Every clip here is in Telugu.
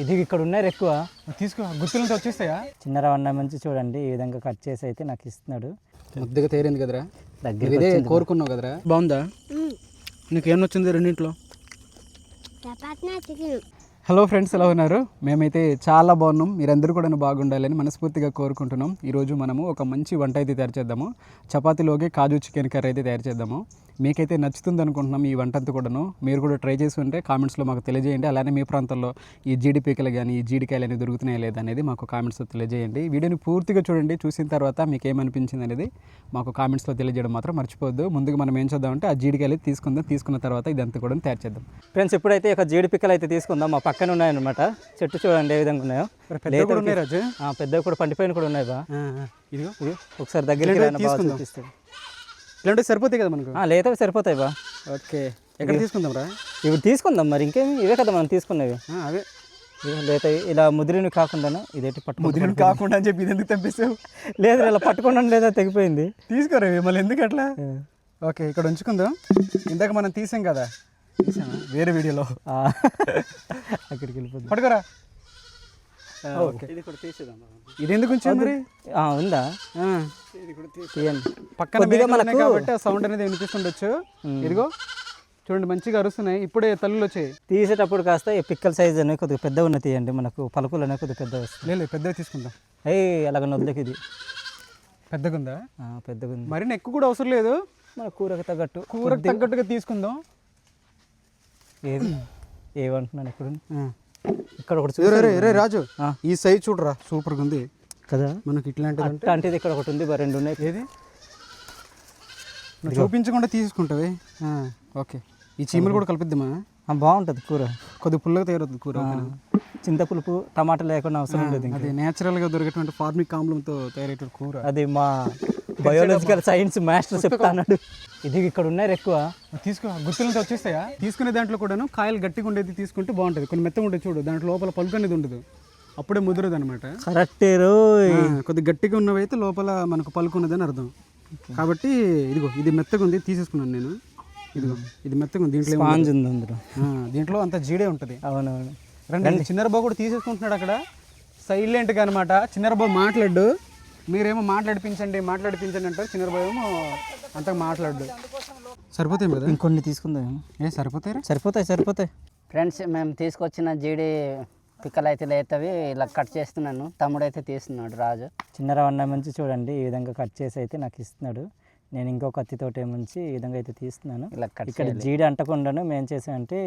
ఇది ఇక్కడ ఉన్నారు ఎక్కువ. తీసుకో గుర్తులంతా వచ్చేస్తాయా? చిన్న రవణ మంచి చూడండి ఈ విధంగా కట్ చేసి అయితే నాకు ఇస్తున్నాడు. ముద్దగా తేరింది కదరా? ఇదే వచ్చింది. కోరుకున్నావు కదరా? బాగుందా? నీకేం నచ్చింది రెండింటిలో? హలో ఫ్రెండ్స్ ఎలా ఉన్నారు? మేమైతే చాలా బాగున్నాం. మీరందరూ కూడా బాగుండాలని మనస్ఫూర్తిగా కోరుకుంటున్నాం. ఈరోజు మనము ఒక మంచి వంట అయితే తయారు చేద్దాము. చపాతీలోకి కాజు చికెన్ కర్రీ అయితే తయారు చేద్దాము. మీకైతే నచ్చుతుంది అనుకుంటున్నాం ఈ వంట అంతా కూడాను. మీరు కూడా ట్రై చేసి ఉంటే కామెంట్స్లో మాకు తెలియజేయండి. అలానే మీ ప్రాంతంలో ఈ జీడిపికలు కానీ ఈ జీడికాయలు అనేవి దొరుకుతున్నాయా లేదా అనేది మాకు కామెంట్స్లో తెలియజేయండి. వీడియోని పూర్తిగా చూడండి. చూసిన తర్వాత మీకు ఏమనిపించింది అనేది మాకు కామెంట్స్లో తెలియజేయడం మాత్రం మర్చిపోవద్దు. ముందుగా మనం ఏం చేద్దామంటే ఆ జీడికాయలు తీసుకుందాం. తీసుకున్న తర్వాత ఇదంతా కూడా తయారు చేద్దాం. ఫ్రెండ్స్ ఇప్పుడైతే ఒక జీడిపికలు అయితే తీసుకుందాం. మా పక్కన ఉన్నాయన్నమాట చెట్టు చూడండి ఏ విధంగా ఉన్నాయో. పెద్దవి కూడా ఉన్నాయి రాజు? ఆ, పెద్దవి కూడా పండిపోయిన కూడా ఉన్నాయి బా. ఇదిగో ఇది ఒకసారి దగ్గరికి తీసుకుందాం. చూపిస్తాడు. ఇలాంటివి సరిపోతాయి కదా మనకు? లేతవి సరిపోతాయి బా. ఓకే. ఎక్కడ తీసుకుందాం రా? ఇవి తీసుకుందాం మరి ఇంకేమి? ఇవే కదా మనం తీసుకునేవి అవే. లేతవి ఇలా ముదిరినవి కాకుండా ఇదేంటి పట్టు ముదిరిని కాకుండా అని చెప్పి ఎందుకు తెంపేసావు లేదు ఇలా పట్టుకోవడం లేదా తెగిపోయింది. తీసుకోరా మళ్ళీ ఎందుకు అట్లా? ఓకే ఇక్కడ ఉంచుకుందాం. ఇందాక మనం తీసాం కదా. వేరే వీడియోలో. ఆ, అక్కడికి వెళ్ళిపోద్ది పట్టుకోరా. ఓకే. ఇది ఎందుకు ఉంచావు మరి? ఆ, ఉందా? పక్కన సౌండ్ అనేది వినిపిస్తుండొచ్చు. ఇదిగో. చూడండి మంచిగా అరుస్తున్నాయి. ఇప్పుడే తల్లులు వచ్చాయి. తీసేటప్పుడు కాస్త ఈ పిక్కల సైజ్ అనేవి కొద్దిగా పెద్దగా ఉన్న తీయండి. మనకు పలుకులు అనేవి కొద్దిగా పెద్దగా వస్తాయి. లేదు పెద్దగా తీసుకుందాం. అయ్యి అలాగ నొద్దుకి ఇది. పెద్దగా ఉందా ఆ, పెద్దగా ఉంది మరి ఎక్కువ కూడా అవసరం లేదు. మన కూరకు తగ్గట్టు. కూరకు తగ్గట్టుగా తీసుకుందాం. ఏది? ఏమంటున్నాను ఇక్కడ ఆ. ఇక్కడ ఒకటి రే, రాజు. ఈ సైజ్ చూడరా సూపర్గా ఉంది. కదా? మనకి ఇట్లాంటిది అంటే అట్లాంటిది ఇక్కడ ఒకటి ఉంది రెండు ఉన్నాయి. ఏది? చూపించకుండా తీసుకుంటావే. ఓకే. ఈ చీమలు కూడా కలిపిద్దామా బాగుంటుంది కూర. కొద్ది పుల్లగా తయారవుతుంది కూర ఓకేనా? చింతపులుపు టమాటా లేకుండా అవసరం లేదు అది నేచురల్గా దొరికేటువంటి ఫార్మిక్ ఆమ్లంతో తయారయ్యేటువంటి కూర. అది మా బయోలాజికల్ సైన్స్ మాస్టర్ చెప్తా అన్నాడు ఇది ఇక్కడ ఉన్నారు ఎక్కువ. తీసుకో గుర్తులంతా వచ్చేస్తాయా? తీసుకునే దాంట్లో కూడాను కాయలు గట్టిగా ఉండేది తీసుకుంటే బాగుంటుంది. కొన్ని మెత్తగా ఉండేది చూడు దాంట్లో లోపల పలుకు అనేది ఉండదు. అప్పుడే ముదరదు అనమాట కరెక్టే రోయ్. కొద్ది గట్టిగా ఉన్నవైతే లోపల మనకు పలుకు ఉన్నదని అర్థం. కాబట్టి ఇదిగో ఇది మెత్తగా ఉంది తీసేసుకున్నాను నేను. ఇదిగో ఇది మెత్తగా ఉంది దీంట్లో ఏం స్పాంజ్ ఉంది అందులో. ఆ, దీంట్లో అంత జీడే ఉంటుంది. అవునవును. రండి చిన్నరబాబు కూడా తీసేసుకుంటున్నాడు అక్కడ. సైలెంట్గా అనమాట చిన్నరబాబు మాట్లాడు. మీరేమో మాట్లాడిపించండి మాట్లాడిపించండి అంటారు. చిన్నరబాబు ఏమో అంతగా మాట్లాడు సరిపోతాయి కదా ఇంకొన్ని తీసుకుందాం ఏ సరిపోతాయి? సరిపోతాయి సరిపోతాయి. ఫ్రెండ్స్ మేము తీసుకొచ్చిన జీడి పిక్కలు అయితే లేతవి ఇలా కట్ చేస్తున్నాను. తమ్ముడు అయితే తీస్తున్నాడు రాజు. చిన్న రవణ మంచి చూడండి ఈ విధంగా కట్ చేసి అయితే నాకు ఇస్తున్నాడు. నేను ఇంకో కత్తితోటి ఏముంచి ఈ విధంగా అయితే తీస్తున్నాను. ఇలా కట్ ఇక్కడ జీడి అంటకుండాను మేము చేసామంటే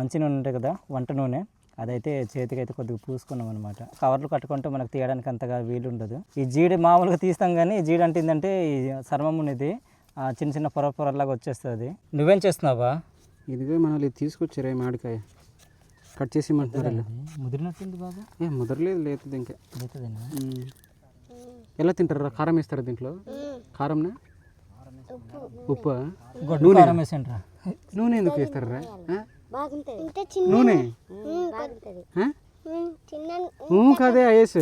మంచి నూనె ఉంటుంది కదా వంట నూనె. అదైతే చేతికి అయితే కొద్దిగా పూసుకున్నాం అనమాట కవర్లు కట్టుకుంటే మనకు తీయడానికి అంతగా వీలు ఉండదు ఈ జీడి మామూలుగా తీస్తాం కానీ ఈ జీడి అంటే ఏంటంటే ఈ చర్మం అనేది ఆ చిన్న చిన్న పొర పొరలాగా వచ్చేస్తుంది. నువ్వేం చేస్తున్నావా? ఇదిగో మనల్ని ఇది తీసుకొచ్చారు మామిడికాయ. కట్ చేసి. ముదిరినట్టుంది బాబా. ఏ ముదరలేదు లేదు ఇంకా. ఎలా తింటారా? కారం వేస్తారా దీంట్లో? కారంనా? ఉప్పు. కారం వేసేయండిరా నూనె ఎందుకు వేస్తారా? బాగుంటుంది. ఇంత చిన్న నూనె? బాగుంటుంది? చిన్న కాదే ఐఎస్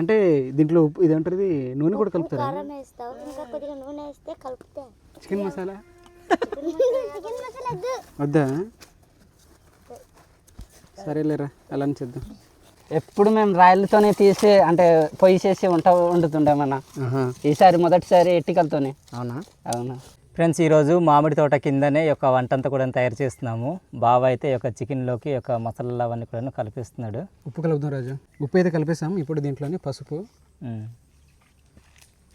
అంటే దీంట్లో ఉప్పు ఇది అంటారు నూనె కూడా కలుపుతారా? కారం వేస్తావు. ఇంకా కొద్దిగా నూనె వేస్తే కలిపితే. చికెన్ మసాలా? చికెన్ మసాలా వద్దు. వద్దా? సరేలేరా అలా అని చేద్దాం. ఎప్పుడు మేము రాయలతోనే తీసి అంటే పొయ్యి చేసి వంట వండుతుండే మన. ఈసారి మొదటిసారి ఎట్టికలతోనే. అవునా? అవునా? ఫ్రెండ్స్ ఈరోజు మామిడి తోట కిందనే యొక్క వంట అంతా కూడా తయారు చేస్తున్నాము. బావ అయితే యొక్క చికెన్లోకి యొక్క మసాలా అవన్నీ కూడా కలిపిస్తున్నాడు. ఉప్పు కలుపుదాం రాజు. ఉప్పు అయితే కలిపేసాం ఇప్పుడు దీంట్లోనే పసుపు.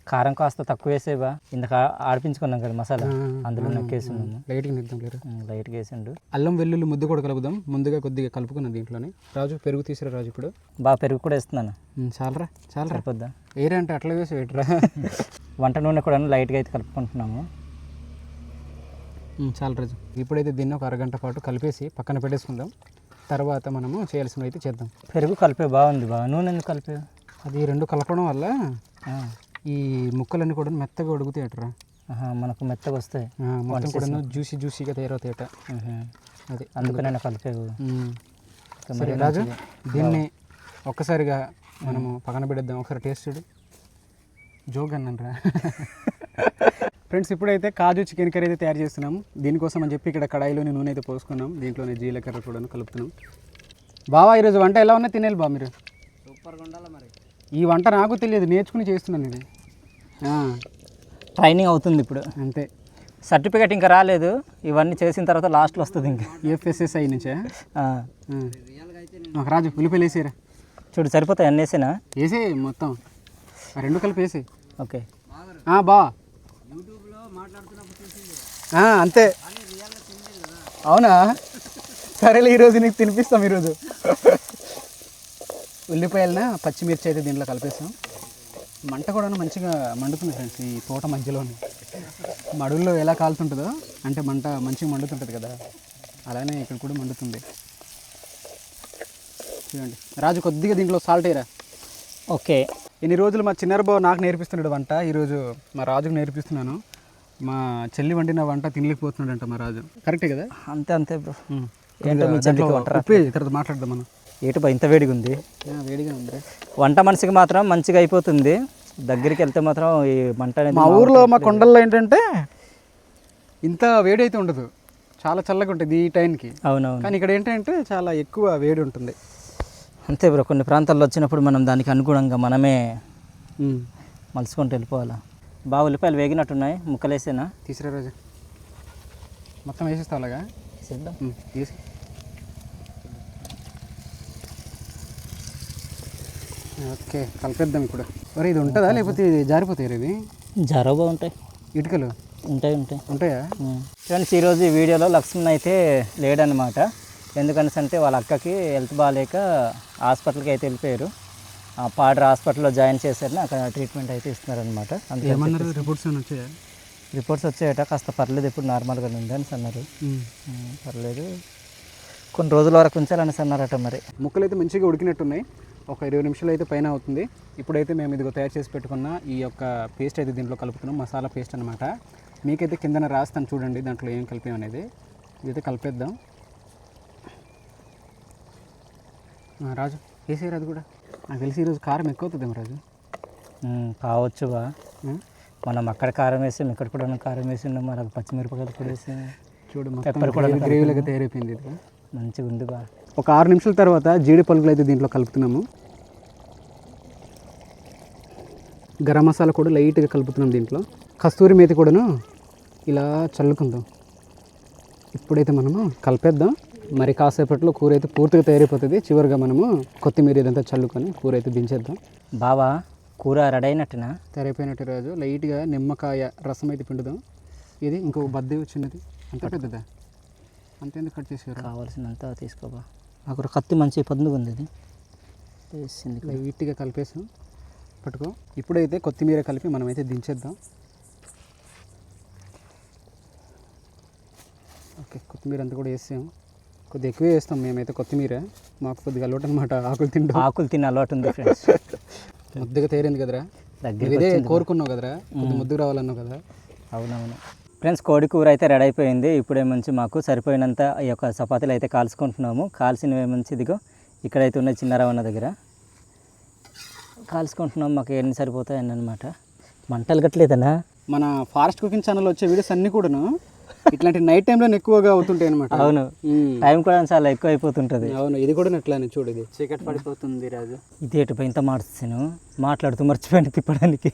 కారం కాస్త తక్కువ వేసేవా? ఇందాక ఆడిపించుకున్నాం కదా మసాలా. అందులో నొక్కేసున్నాము లైట్గా నిద్దాం లేరు? లైట్గా వేసిండు. అల్లం వెల్లుల్లి ముద్ద కూడా కలుపుదాం. ముందుగా కొద్దిగా కలుపుకున్నాం దీంట్లోనే. రాజు పెరుగు తీసిరా రాజు ఇప్పుడు? బాగా పెరుగు కూడా వేస్తున్నాను. చాలరా చాలరా. సరిపోద్దా? ఏరే అంటే అట్లా వేసి పెట్టరా వంట నూనె కూడా లైట్గా అయితే కలుపుకుంటున్నాము. రాజు. ఇప్పుడైతే దీన్ని ఒక అరగంట పాటు కలిపేసి పక్కన పెట్టేసుకుందాం. తర్వాత మనము చేయాల్సినవి అయితే చేద్దాం. పెరుగు కలిపే బాగుంది బాగా నూనె ఎందుకు కలిపే? అది రెండు కలపడం వల్ల ఈ ముక్కలన్నీ కూడా మెత్తగా ఉడుకుతాయటరా. మనకు మెత్తగా వస్తాయి. మొత్తం కూడా జ్యూసీ జ్యూసీగా తయారవుతాయట. అది అందుకు నేను కలిపేవు. ఉమ్. ఇంకా సరే రాజు దీన్ని ఒక్కసారిగా మనము పక్కన పెడేద్దాం ఒకసారి టేస్ట్ చూడు. జోక్ అన్నారా ఫ్రెండ్స్ ఇప్పుడైతే కాజు చికెన్ కర్రీ అయితే తయారు చేస్తున్నాం. దీనికోసం అని చెప్పి ఇక్కడ కడాయిలోని నూనె అయితే పోసుకున్నాం. దీంట్లోనే జీలకర్ర కూడా కలుపుతున్నాం. బావా ఈరోజు వంట ఎలా ఉన్నా తినేయాలి బా మీరు? సూపర్గా ఉండాలి మరి? ఈ వంట నాకు తెలియదు నేర్చుకుని చేస్తున్నాను ఇది ట్రైనింగ్ అవుతుంది ఇప్పుడు. అంతే. సర్టిఫికేట్ ఇంకా రాలేదు. ఇవన్నీ చేసిన తర్వాత లాస్ట్లో వస్తుంది ఇంకా. ఎఫ్ఎస్ఎస్ఐ నుంచే? రాజు ఉల్లిపాయలు వేసేరా చూడు సరిపోతాయి అన్నేసేనా వేసే మొత్తం. రెండు కలిపి వేసే ఓకే. బా. ఆ, అంతే. అవునా? సరేలే ఈరోజు నీకు తినిపిస్తాం ఈరోజు ఉల్లిపాయలన? పచ్చిమిర్చి అయితే దీంట్లో కలిపేస్తాం మంట కూడా మంచిగా మండుతుంది ఫ్రెండ్స్ ఈ తోట మధ్యలోనే. మడుల్లో ఎలా కాలుతుంటుందో అంటే మంట మంచిగా మండుతుంటుంది కదా. అలానే ఇక్కడ కూడా మండుతుంది. చూడండి. రాజు కొద్దిగా దీంట్లో సాల్ట్ వేయరా? ఓకే. ఇన్ని రోజులు మా చిన్నారు బావ నాకు నేర్పిస్తున్నాడు వంట ఈరోజు మా రాజుకు నేర్పిస్తున్నాను. మా చెల్లి వండిన వంట తినలేకపోతున్నాడంట మా రాజు. కరెక్టే కదా? అంతే అంతే బ్రో. ఉమ్. ఏంటో మీ చెల్లికి వంట రా- ఉప్పు వేయి, తర్వాత మాట్లాడదాం మనం. ఏటు బా ఇంత వేడిగా ఉంది వేడిగా ఉంది వంట మనిషికి మాత్రం మంచిగా అయిపోతుంది. దగ్గరికి వెళ్తే మాత్రం ఈ మంట అనేది మా ఊర్లో మా కొండల్లో ఏంటంటే ఇంత వేడి అయితే ఉండదు. చాలా చల్లగా ఉంటుంది ఈ టైంకి. అవునవును. కానీ ఇక్కడ ఏంటంటే చాలా ఎక్కువ వేడి ఉంటుంది. అంతే బ్రో కొన్ని ప్రాంతాల్లో వచ్చినప్పుడు మనం దానికి అనుగుణంగా మనమే. మలుచుకుంటూ వెళ్ళిపోవాలా? బాగా ఉల్లిపాయలు వేగినట్టున్నాయి ముక్కలేసేనా? తీసిరా రోజు. మొత్తం వేసేస్తావు అలాగా? తీసి. ఓకే కలిపేద్దాం ఇప్పుడు మరి ఇది ఉంటుందా? లేకపోతే ఇది జారిపోతాయి ఇది జరవ బాగుంటాయి ఇటుకలు? ఉంటాయి ఉంటాయి. ఉంటాయా? ఫ్రెండ్స్ ఈరోజు ఈ వీడియోలో లక్ష్మణ్ అయితే లేడనమాట ఎందుకనేసి అంటే వాళ్ళ అక్కకి హెల్త్ బాగాలేక హాస్పిటల్కి అయితే వెళ్ళిపోయారు. ఆ పాడర్ హాస్పిటల్లో జాయిన్ చేశారని అక్కడ ట్రీట్మెంట్ అయితే ఇస్తున్నారనమాట అందుకే రిపోర్ట్స్ వచ్చాయా? రిపోర్ట్స్ వచ్చాయట. కాస్త పర్లేదు ఇప్పుడు నార్మల్గా ఉంది అని అన్నారు. పర్లేదు. కొన్ని రోజుల వరకు ఉంచాలనేసి అన్నారట మరి. ముక్కలు అయితే మంచిగా ఉడికినట్టున్నాయి. ఒక ఇరవై నిమిషాలు అయితే పైన అవుతుంది. ఇప్పుడైతే మేము ఇదిగో తయారు చేసి పెట్టుకున్న ఈ యొక్క పేస్ట్ అయితే దీంట్లో కలుపుతున్నాం. మసాలా పేస్ట్ అనమాట మీకైతే కిందన రాస్తాను చూడండి దాంట్లో ఏం కలిపాం అనేది ఇదైతే కలిపేద్దాం ఆ, రాజు వేసేయరు అది కూడా? నాకు తెలిసి ఈరోజు కారం ఎక్కువ అవుతుందేమో రాజు కావచ్చు బా. మనం అక్కడ కారం వేసాం ఇక్కడ కూడా కారం వేసి ఉన్నాం మరి పచ్చిమిరపకాయలు కూడా వేసాం. చూడు Pepper కూడా గ్రేవీలాగా తయారైపోయింది ఇది. మంచిగా ఉంది బా. ఒక ఆరు నిమిషాల తర్వాత జీడి పలుకులు అయితే దీంట్లో కలుపుతున్నాము. గరం మసాలా కూడా లైట్గా కలుపుతున్నాం దీంట్లో. కస్తూరి మేతి కూడాను ఇలా చల్లుకుందాం. ఇప్పుడైతే మనము కలిపేద్దాం. మరి కాసేపట్లో కూర అయితే పూర్తిగా తయారైపోతుంది. చివరిగా మనము కొత్తిమీర ఇదంతా చల్లుకొని కూర అయితే దించేద్దాం. బావా కూర రెడీ అయినట్టునా తయారైపోయినట్టు రాజు. లైట్గా నిమ్మకాయ రసం అయితే పిండుదాం. ఇది ఇంకో బద్దే వచ్చినది అంత పెద్దదా? అంతేందుకు కట్ చేసారు కావాల్సినంత తీసుకోబా నాకు కత్తి మంచి పండుగ ఉంది ఇది. వేసింది. లైట్గా కలిపేసాం. పట్టుకో. ఇప్పుడైతే కొత్తిమీర కలిపి మనమైతే దించేద్దాం. ఓకే కొత్తిమీర అంతా కూడా వేసాం కొద్దిగా ఎక్కువే వేస్తాం మేమైతే కొత్తిమీర. మాకు కొద్దిగా అలవాటు అనమాట ఆకులు తింటాం ఆకులు తినే అలవాటు ఉంది ఫ్రెండ్స్. ముద్దుగా తేరింది కదరా? ఇదే కోరుకున్నావు కదరా? కొద్ది ముద్దుకు రావాలన్నావు కదా? అవునవును. ఫ్రెండ్స్ కోడి కూర అయితే రెడీ అయిపోయింది. ఇప్పుడే మంచి మాకు సరిపోయినంత ఈ యొక్క చపాతీలు అయితే కాల్చుకుంటున్నాము. కాల్చినవి మంచి ఇదిగో ఇక్కడైతే ఉన్నాయి చిన్న రవణ దగ్గర. కాల్చుకుంటున్నాం మాకు ఎన్ని సరిపోతాయని అనమాట మంటలు కట్టలేదనా మన ఫారెస్ట్ కుకింగ్ ఛానల్ వచ్చే వీడియోస్ అన్నీ కూడాను ఇట్లాంటి నైట్ టైంలో ఎక్కువగా అవుతుంటాయి అనమాట అవును. టైం కూడా చాలా ఎక్కువ అయిపోతుంటుంది. అవును ఇది కూడా అట్లానే చూడు ఇది. చీకటి పడిపోతుంది రాజు. ఇదేటు ఇంత మార్చాను మాట్లాడుతూ మర్చిపోయాను తిప్పడానికి.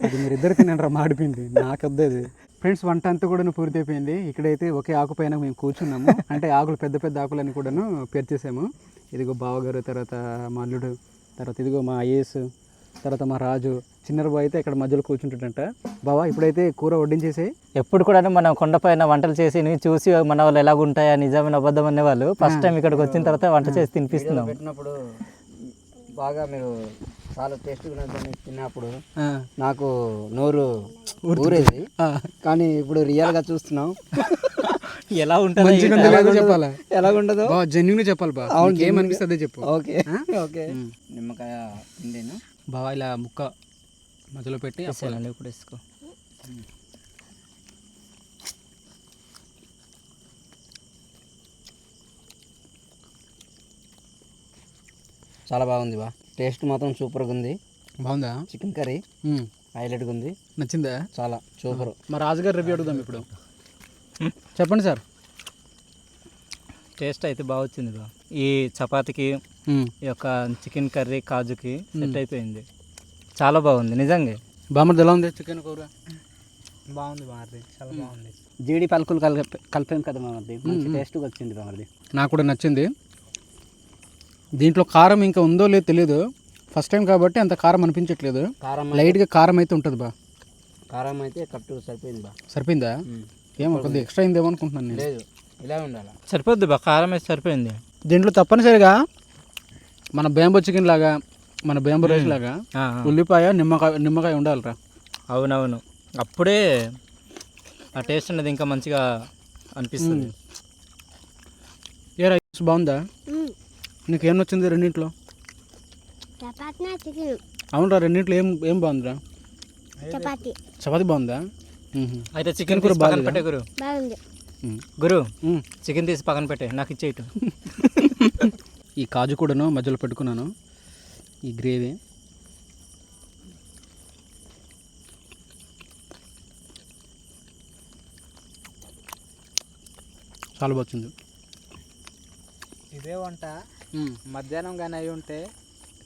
అది మీరు ఇద్దరు తినండి మాడిపోయింది. నాకు వద్దు ఫ్రెండ్స్ వంట అంతా కూడా పూర్తి అయిపోయింది. ఇక్కడైతే ఒకే ఆకు పైన మేము కూర్చున్నాము. అంటే ఆకులు పెద్ద పెద్ద ఆకులని కూడాను పేర్చేసాము. ఇదిగో బావగారు తర్వాత మా అల్లుడు తర్వాత ఇదిగో మా ఐఏఎస్ తర్వాత మా రాజు చిన్నర బాయ్ అయితే ఇక్కడ మధ్యలో కూర్చుంటాడంట. బావా ఇప్పుడైతే కూర వడ్డించేసి. ఎప్పుడు కూడా మనం కొండపైన వంటలు చేసి చూసి మన వాళ్ళు ఎలాగుంటాయా నిజమైన అబద్ధం అనేవాళ్ళు. ఫస్ట్ టైం ఇక్కడికి వచ్చిన తర్వాత వంట చేసి తినిపిస్తున్నాం. పెట్టినప్పుడు బాగా మీరు చాలా టేస్ట్గా తిన్నప్పుడు నాకు నోరు ఊరేది. కానీ ఇప్పుడు రియల్గా చూస్తున్నాం. ఎలా ఉంటుంది మంచిగా ఉందో లేదో చెప్పాలా? ఎలాగుండదు? బావ జెన్యున్గా చెప్పాలి బా ఏమనిపిస్తుందో చెప్పు. ఓకే. ఓకే. నిమ్మకాయ పిండిను. బావా ఇలా ముక్క మధ్యలో పెట్టి వేసేయాలండి ఇప్పుడు వేసుకో. చాలా బాగుంది బా. టేస్ట్ మాత్రం సూపర్గా ఉంది. బాగుందా? Chicken curry. హైలైట్గా ఉంది. నచ్చిందా? చాలా సూపర్. మా రాజుగారు రివ్యూ అడుగుదాం ఇప్పుడు. చెప్పండి సార్. టేస్ట్ అయితే బాగా వచ్చింది బా ఈ చపాతీకి. ఈ యొక్క చికెన్ కర్రీ కాజుకి సెట్ అయిపోయింది. చాలా బాగుంది నిజంగా. బామ్మర్ది ఎలా ఉంది చికెన్ కూర? బాగుంది మాది చాలా బాగుంది. జీడి పలుకులు కలిపి కలిపాం కదా మామది మంచి టేస్ట్గా వచ్చింది మామది నాకు కూడా నచ్చింది. దీంట్లో కారం ఇంకా ఉందో లేదో తెలియదు ఫస్ట్ టైం కాబట్టి అంత కారం అనిపించట్లేదు. కారం లైట్గా కారం అయితే ఉంటుంది బా. కారం అయితే కట్టు సరిపోయింది బా. సరిపోయిందా? ఏమో కొద్దిగా ఎక్స్ట్రా అయిందేమో అనుకుంటున్నాను నేను. లేదు. ఇలా ఉండాలి? సరిపోద్ది బా కారం అయితే సరిపోయింది. దీంట్లో తప్పనిసరిగా మన బేంబో చికెన్ లాగా మన బేంబో రైస్ లాగా. ఉల్లిపాయ నిమ్మకాయ నిమ్మకాయ ఉండాలిరా. అవునవును. అప్పుడే ఆ టేస్ట్ అనేది ఇంకా మంచిగా అనిపిస్తుంది. ఏ రైస్ బాగుందా. నీకేం నచ్చింది రెండింట్లో? చపాతీ నా చికెన్? అవునరా రెండింట్లో ఏం ఏం బాగుందిరా? చపాతీ. చపాతి బాగుందా. అయితే చికెన్ కూర? పెట్టే గురు బాగుంది. గురు. చికెన్ తీసి పక్కన పెట్టే నాకు ఇచ్చేయటు ఈ కాజు కూడాను మధ్యలో పెట్టుకున్నాను. ఈ గ్రేవీ. చాలా బాగుంది ఇదే వంట. మధ్యాహ్నం కానీ అయి ఉంటే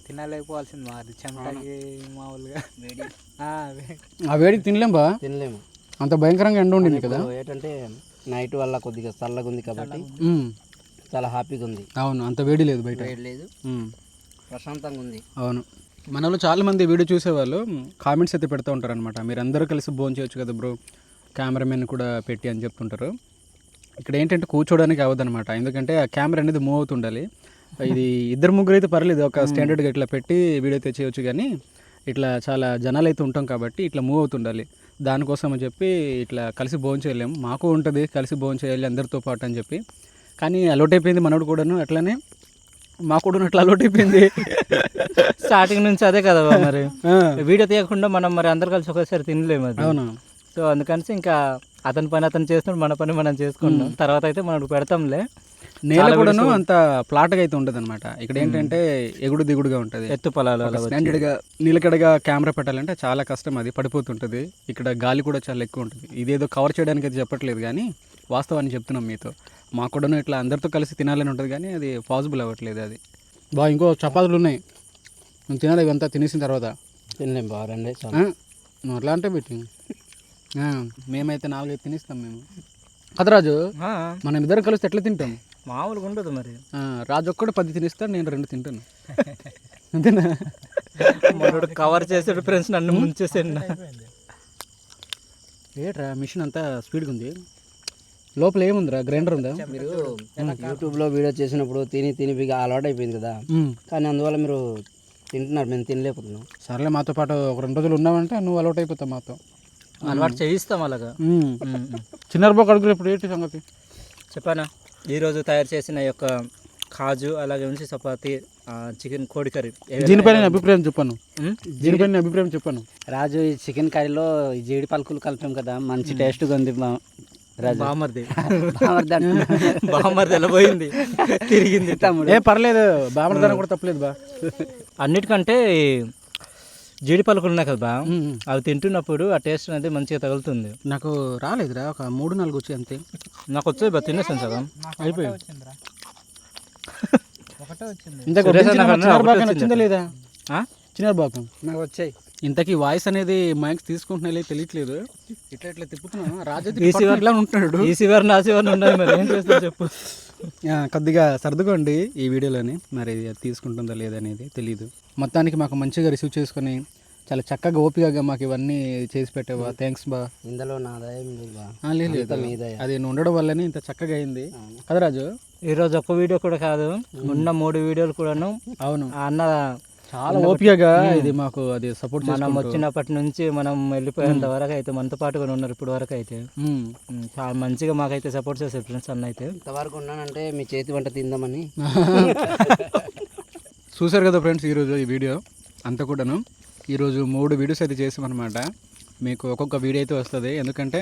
తినలేకపోవాల్సింది మాది చెమటకి మామూలుగా. ఆ, వేడికి తినలేం బా? తినలేము. అంత భయంకరంగా ఎండ ఉండింది కదా? ఏంటంటే నైట్ వల్ల కొద్దిగా చల్లగా ఉంది కాబట్టి. చాలా హ్యాపీగా ఉంది అవును అంత వేడి లేదు బయట. వేడి లేదు. ప్రశాంతంగా ఉంది అవును. మనలో చాలా మంది వీడియో చూసేవాళ్ళు కామెంట్స్ అయితే పెడుతూ ఉంటారు అనమాట మీరు అందరూ కలిసి భోజనం చేయొచ్చు కదా బ్రో కెమెరామెన్ కూడా పెట్టి అని చెప్తుంటారు. ఇక్కడ ఏంటంటే కూర్చోవడానికి అవ్వదన్నమాట. ఎందుకంటే ఆ కెమెరా అనేది మూవ్ అవుతుండాలి. ఇది ఇద్దరు ముగ్గురు అయితే పర్లేదు. ఒక స్టాండర్డ్గా ఇట్లా పెట్టి వీడియో అయితే చేయొచ్చు కానీ ఇట్లా చాలా జనాలు అయితే ఉంటాం కాబట్టి ఇట్లా మూవ్ అవుతుండాలి. దానికోసం అని చెప్పి ఇట్లా కలిసి భోజనం చేయలేము. మాకు ఉంటుంది కలిసి భోజనం చేయాలి అందరితో పాటు అని చెప్పి. కానీ అలౌట్ అయిపోయింది మనోడు కూడాను అట్లనే. మాకు కూడా అట్లా అలౌట్ అయిపోయింది. స్టార్టింగ్ నుంచి అదే కదా మరి. వీడియో తీయకుండా మనం మరి అందరు కలిసి ఒకసారి తినలేము అది. అవును. సో అందుకని ఇంకా అతని పని అతను చేస్తున్నాడు మన పని మనం చేసుకుంటాం తర్వాత అయితే మనం పెడతాంలే. నేల కూడాను అంత ప్లాట్గా అయితే ఉండదు అనమాట ఇక్కడ ఏంటంటే ఎగుడు దిగుడుగా ఉంటుంది. ఎత్తు పొలాలు. స్టాండర్డ్గా నిలకడగా కెమెరా పెట్టాలంటే చాలా కష్టం అది పడిపోతుంటుంది. ఇక్కడ గాలి కూడా చాలా ఎక్కువ ఉంటుంది. ఇదేదో కవర్ చేయడానికి అయితే చెప్పట్లేదు కానీ వాస్తవాన్ని చెప్తున్నాం మీతో. మాకు కూడాను ఇట్లా అందరితో కలిసి తినాలని ఉంటుంది కానీ అది పాసిబుల్ అవ్వట్లేదు అది. బా ఇంకో చపాతీలు ఉన్నాయి. నువ్వు తినాలి ఇవంతా తినేసిన తర్వాత. తినలేము బాగా నువ్వు అట్లా అంటే పెట్టి. ఆ, మేమైతే నాలుగైదు తినేస్తాం మేము. కదరాజు ఆ, మనం ఇద్దరం కలిసి ఎట్లా తింటాం మామూలుగా ఉండదు మరి. ఆ, రాజు ఒక్కడు పది తినేస్తాడు నేను రెండు తింటాను. అంతేనా? మనోడు కవర్ చేసాడు ఫ్రెండ్స్ నన్ను ముంచేసాడు ఏట్రా మిషన్ అంతా స్పీడ్గా ఉంది. లోపల ఏముందిరా? గ్రైండర్ ఉందా? మీరు యూట్యూబ్లో వీడియో చేసినప్పుడు తిని తిని బిగా అలవాటు అయిపోయింది కదా. కానీ అందువల్ల మీరు తింటున్నారు మేము తినలేకపోతున్నాం. సర్లే మాతో పాటు ఒక రెండు రోజులు ఉన్నావంటే నువ్వు అలవాటు అయిపోతావు మాతో. అలవాటు చేయిస్తాం అలాగా. చిన్నారబాబు కడుగులు ఇప్పుడు ఏంటి సంగతి? చెప్పానా? ఈరోజు తయారు చేసిన యొక్క కాజు అలాగే ఉంచి చపాతి చికెన్ కోడి కర్రీ. దీనిపైన అభిప్రాయం చెప్పాను? దీనిపైన అభిప్రాయం చెప్పాను. రాజు ఈ చికెన్ కర్రీలో ఈ జీడి పలుకులు కలిపాం కదా మంచి టేస్ట్గా ఉంది మా రాజు. బామర్ది. బామర్ది ఎలా పోయింది? తిరిగింది. ఏ పర్లేదు. బామడదానం కూడా తప్పలేదు బా. అన్నిటికంటే ఈ జీడి పలుకులు ఉన్నాయి కదా. అవి తింటున్నప్పుడు ఆ టేస్ట్ అనేది మంచిగా తగులుతుంది. నాకు రాలేదురా ఒక మూడు నాలుగు వచ్చి అంతే. నాకు వచ్చేది బా తినేసాను సగం అయిపోయి ఒకటే వచ్చింది. వచ్చింది. లేదా? చిన్నారు బాగా నాకు వచ్చాయి. ఇంతకీ వాయిస్ అనేది మైక్స్ తీసుకుంటున్నా తెలియట్లేదు. ఇట్లా ఇట్లా తిప్పుతున్నాను. రాజు ఈ శివ- ఇట్లా ఉంటున్నాడు. ఈ శివర్ నా శివర్ ఉన్నాయి మరి. ఏం చేస్తావు చెప్పు. కొద్దిగా సర్దుకోండి ఈ వీడియోలోని. మరి అది తీసుకుంటుందా లేదా అనేది తెలియదు మొత్తానికి మాకు మంచిగా రిసీవ్ చేసుకొని చాలా చక్కగా ఓపికగా మాకు ఇవన్నీ చేసి పెట్టావా. థ్యాంక్స్ బా. ఇందులో నా దయం లేదు. అది ఉండడం వల్లనే ఇంత చక్కగా అయింది. కదా రాజు? ఈరోజు ఒక్క వీడియో కూడా కాదు ఉన్న మూడు వీడియోలు కూడాను అవును. ఆ అన్న చాలా ఓపికగా ఇది మాకు అది సపోర్ట్ మనం వచ్చినప్పటి నుంచి మనం వెళ్ళిపోయేంత వరకు అయితే మనతో పాటుగా ఉన్నారు ఇప్పుడు వరకు అయితే చాలా మంచిగా మాకైతే సపోర్ట్ చేశారు ఫ్రెండ్స్ అన్న అయితే ఇంతవరకు ఉన్నానంటే మీ చేతి వంట తిందామని. చూసారు కదా ఫ్రెండ్స్ ఈరోజు ఈ వీడియో అంతా కూడాను. ఈరోజు మూడు వీడియోస్ అయితే చేసామన్నమాట. మీకు ఒక్కొక్క వీడియో అయితే వస్తుంది. ఎందుకంటే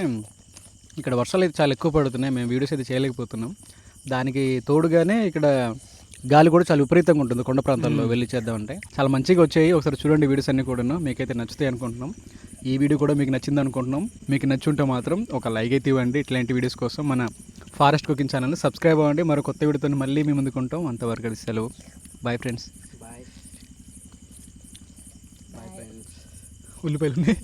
ఇక్కడ వర్షాలు అయితే చాలా ఎక్కువ పడుతున్నాయి. మేము వీడియోస్ అయితే చేయలేకపోతున్నాం. దానికి తోడుగానే ఇక్కడ గాలి కూడా చాలా విపరీతంగా ఉంటుంది కొండ ప్రాంతాల్లో వెళ్ళి చేద్దామంటే. చాలా మంచిగా వచ్చాయి. ఒకసారి చూడండి వీడియోస్ అన్నీ కూడాను. మీకైతే నచ్చుతాయి అనుకుంటున్నాం. ఈ వీడియో కూడా మీకు నచ్చింది అనుకుంటున్నాం. మీకు నచ్చుంటే మాత్రం ఒక లైక్ అయితే ఇవ్వండి. ఇట్లాంటి వీడియోస్ కోసం మన ఫారెస్ట్ కుకింగ్ ఛానల్ సబ్స్క్రైబ్ అవ్వండి. మరో కొత్త వీడియోతో మళ్ళీ మీ ముందుకు ఉంటాం. అంతవరకు అది సెలవు. బాయ్ ఫ్రెండ్స్ ఉల్లిపాయలు ఉన్నాయి